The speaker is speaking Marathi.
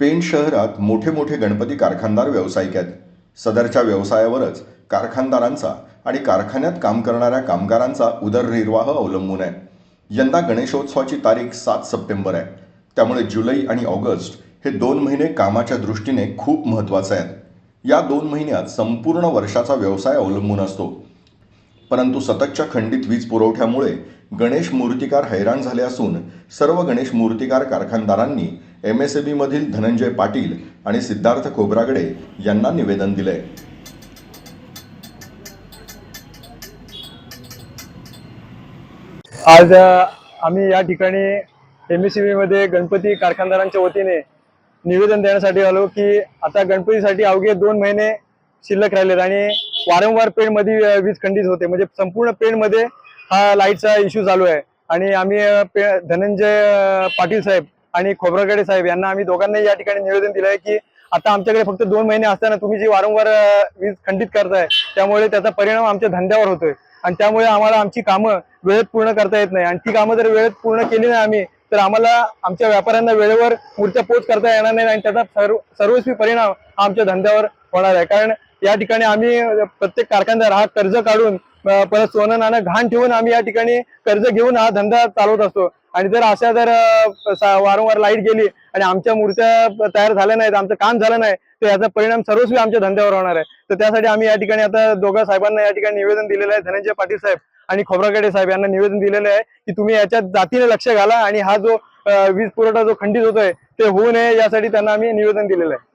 पेण शहरात मोठे मोठे गणपती कारखानदार व्यावसायिक आहेत. सदरच्या व्यवसायावरच कारखानदारांचा आणि कारखान्यात काम करणाऱ्या कामगारांचा उदरनिर्वाह अवलंबून आहे. यंदा गणेशोत्सवाची तारीख सात सप्टेंबर आहे. त्यामुळे जुलै आणि ऑगस्ट हे दोन महिने कामाच्या दृष्टीने खूप महत्त्वाचे आहेत. या दोन महिन्यात संपूर्ण वर्षाचा व्यवसाय अवलंबून असतो. परंतु सततच्या खंडित वीज पुरवठ्यामुळे गणेश मूर्तिकार हैराण झाले असून सर्व गणेश मूर्तिकार कारखानदारांनी एम एस मधील धनंजय पाटील आणि सिद्धार्थ खोब्रागडे यांना निवेदन दिलंय. आज आम्ही या ठिकाणी एम एसमध्ये गणपती कारखानदारांच्या वतीने निवेदन देण्यासाठी आलो की आता गणपतीसाठी अवघे दोन महिने शिल्लक राहिलेत आणि वारंवार पेणमध्ये वीज खंडित होते. म्हणजे संपूर्ण पेणमध्ये हा लाईटचा इश्यू चालू आहे. आणि आम्ही पे- धनंजय पाटील साहेब आणि खोबरगडे साहेब यांना आम्ही दोघांनाही या ठिकाणी निवेदन दिलं आहे की आता आमच्याकडे फक्त दोन महिने असताना तुम्ही जी वारंवार वीज खंडित करताय त्यामुळे त्याचा परिणाम आमच्या धंद्यावर होतोय. आणि त्यामुळे आम्हाला आमची कामं वेळेत पूर्ण करता येत नाही. आणि ती कामं जर वेळेत पूर्ण केली नाही आम्ही तर आम्हाला आमच्या व्यापाऱ्यांना वेळेवर मूर्त्या पोच करता येणार नाही आणि त्याचा सर्व सर्वस्वी परिणाम हा आमच्या धंद्यावर होणार आहे. कारण या ठिकाणी आम्ही प्रत्येक कारखानदार हा कर्ज काढून परत सोनं नाणं घाण ठेवून आम्ही या ठिकाणी कर्ज घेऊन हा धंदा चालवत असतो. आणि जर अशा जर वारंवार लाइट गेली आणि आमच्या मूर्त्या तयार झाल्या नाहीत आमचं काम झालं नाही तर याचा परिणाम सर्वस्वी आमच्या धंद्यावर होणार आहे. तर त्यासाठी आम्ही या ठिकाणी आता दोघा साहेबांना या ठिकाणी निवेदन दिलेलं आहे. धनंजय पाटील साहेब आणि खोबरागडे साहेब यांना निवेदन दिलेलं आहे की तुम्ही याच्यात जातीने लक्ष घाला आणि हा जो वीज पुरवठा जो खंडित होतोय ते होऊ नये यासाठी त्यांना आम्ही निवेदन दिलेलं आहे.